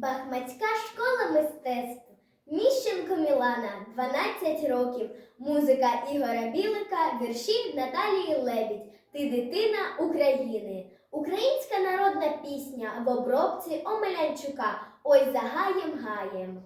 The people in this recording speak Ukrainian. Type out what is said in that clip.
Бахмацька школа мистецтв. Міщенко Мілана, 12 років. Музика Ігора Білика, вірші Наталії Лебідь. Ти дитина України. Українська народна пісня в обробці Омелянчука. Ой за гаєм гаєм.